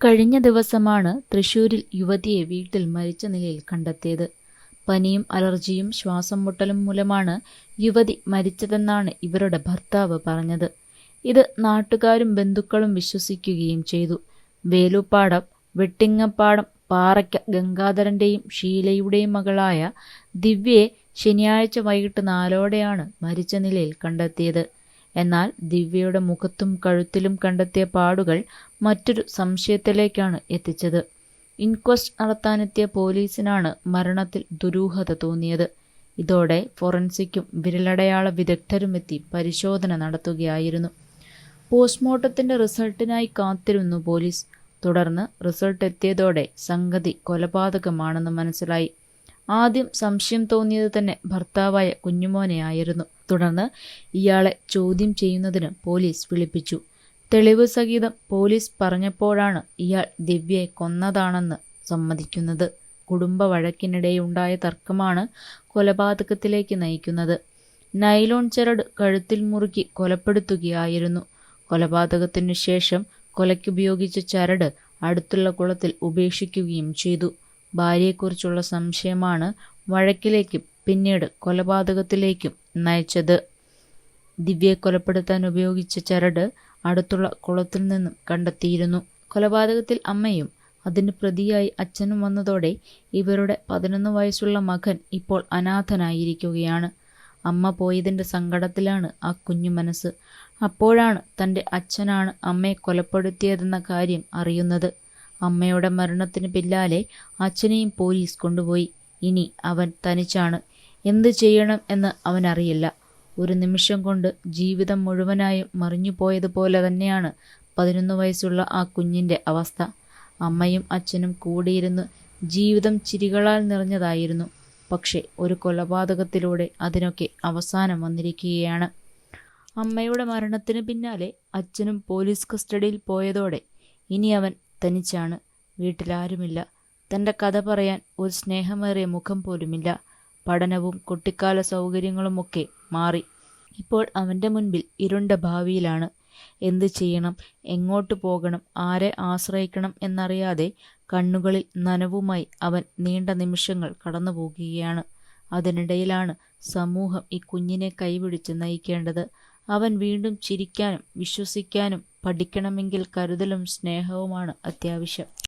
കഴിഞ്ഞ ദിവസമാണ് തൃശൂരിൽ യുവതിയെ വീട്ടിൽ മരിച്ച നിലയിൽ കണ്ടെത്തിയത്. പനിയും അലർജിയും ശ്വാസം മുട്ടലും മൂലമാണ് യുവതി മരിച്ചതെന്നാണ് ഇവരുടെ ഭർത്താവ് പറഞ്ഞത്. ഇത് നാട്ടുകാരും ബന്ധുക്കളും വിശ്വസിക്കുകയും ചെയ്തു. വേലുപ്പാടം വെട്ടിങ്ങപ്പാടം പാറയ്ക്ക ഗംഗാധരന്റെയും ഷീലയുടെയും മകളായ ദിവ്യയെ ശനിയാഴ്ച വൈകിട്ട് നാലോടെയാണ് മരിച്ച നിലയിൽ കണ്ടെത്തിയത്. എന്നാൽ ദിവ്യയുടെ മുഖത്തും കഴുത്തിലും കണ്ടെത്തിയ പാടുകൾ മറ്റൊരു സംശയത്തിലേക്കാണ് എത്തിച്ചത്. ഇൻക്വസ്റ്റ് നടത്താനെത്തിയ പോലീസിനാണ് മരണത്തിൽ ദുരൂഹത തോന്നിയത്. ഇതോടെ ഫോറൻസിക്കും വിരലടയാള വിദഗ്ധരുമെത്തി പരിശോധന നടത്തുകയായിരുന്നു. പോസ്റ്റ്മോർട്ടത്തിന്റെ റിസൾട്ടിനായി കാത്തിരുന്നു പോലീസ്. തുടർന്ന് റിസൾട്ട് എത്തിയതോടെ സംഗതി കൊലപാതകമാണെന്ന് മനസ്സിലായി. ആദ്യം സംശയം തോന്നിയത് തന്നെ ഭർത്താവായ കുഞ്ഞുമോനെയായിരുന്നു. തുടർന്ന് ഇയാളെ ചോദ്യം ചെയ്യുന്നതിന് പോലീസ് വിളിപ്പിച്ചു. തെളിവ് സഹിതം പോലീസ് പറഞ്ഞപ്പോഴാണ് ഇയാൾ ദിവ്യയെ കൊന്നതാണെന്ന് സമ്മതിക്കുന്നത്. കുടുംബ വഴക്കിനിടെയുണ്ടായ തർക്കമാണ് കൊലപാതകത്തിലേക്ക് നയിക്കുന്നത്. നൈലോൺ ചരട് കഴുത്തിൽ മുറുക്കി കൊലപ്പെടുത്തുകയായിരുന്നു. കൊലപാതകത്തിനു ശേഷം കൊലയ്ക്കുപയോഗിച്ച ചരട് അടുത്തുള്ള കുളത്തിൽ ഉപേക്ഷിക്കുകയും ചെയ്തു. ഭാര്യയെക്കുറിച്ചുള്ള സംശയമാണ് വഴക്കിലേക്കും പിന്നീട് കൊലപാതകത്തിലേക്കും നയിച്ചത്. ദിവ്യയെ കൊലപ്പെടുത്താൻ ഉപയോഗിച്ച ചരട് അടുത്തുള്ള കുളത്തിൽ നിന്നും കണ്ടെത്തിയിരുന്നു. കൊലപാതകത്തിൽ അമ്മയും അതിന് പ്രതിയായി അച്ഛനും വന്നതോടെ ഇവരുടെ പതിനൊന്ന് വയസ്സുള്ള മകൻ ഇപ്പോൾ അനാഥനായിരിക്കുകയാണ്. അമ്മ പോയതിന്റെ സങ്കടത്തിലാണ് ആ കുഞ്ഞു മനസ്സ്. അപ്പോഴാണ് തന്റെ അച്ഛനാണ് അമ്മയെ കൊലപ്പെടുത്തിയതെന്ന കാര്യം അറിയുന്നത്. അമ്മയുടെ മരണത്തിന് പിന്നാലെ അച്ഛനെയും പോലീസ് കൊണ്ടുപോയി. ഇനി അവൻ തനിച്ചാണ്. എന്ത് ചെയ്യണം എന്ന് അവനറിയില്ല. ഒരു നിമിഷം കൊണ്ട് ജീവിതം മുഴുവനായും മറിഞ്ഞുപോയതുപോലെ തന്നെയാണ് പതിനൊന്ന് വയസ്സുള്ള ആ കുഞ്ഞിന്റെ അവസ്ഥ. അമ്മയും അച്ഛനും കൂടിയിരുന്നു ജീവിതം ചിരികളാൽ നിറഞ്ഞതായിരുന്നു. പക്ഷേ ഒരു കൊലപാതകത്തിലൂടെ അതിനൊക്കെ അവസാനം വന്നിരിക്കുകയാണ്. അമ്മയുടെ മരണത്തിന് പിന്നാലെ അച്ഛനും പോലീസ് കസ്റ്റഡിയിൽ പോയതോടെ ഇനി അവൻ തനിച്ചാണ്. വീട്ടിലാരുമില്ല. തന്റെ കഥ പറയാൻ ഒരു സ്നേഹമേറിയ മുഖം പോലുമില്ല. പഠനവും കുട്ടിക്കാല സൗകര്യങ്ങളുമൊക്കെ മാറി. ഇപ്പോൾ അവന്റെ മുൻപിൽ ഇരുണ്ട ഭാവിയിലാണ്. എന്ത് ചെയ്യണം? എങ്ങോട്ട് പോകണം? ആരെ ആശ്രയിക്കണം എന്നറിയാതെ കണ്ണുകളിൽ നനവുമായി അവൻ നീണ്ട നിമിഷങ്ങൾ കടന്നു പോകുകയാണ് അതിനിടയിലാണ് സമൂഹം ഈ കുഞ്ഞിനെ കൈപിടിച്ച് നയിക്കേണ്ടത്. അവൻ വീണ്ടും ചിരിക്കാനും വിശ്വസിക്കാനും പഠിക്കണമെങ്കിൽ കരുതലും സ്നേഹവുമാണ് അത്യാവശ്യം.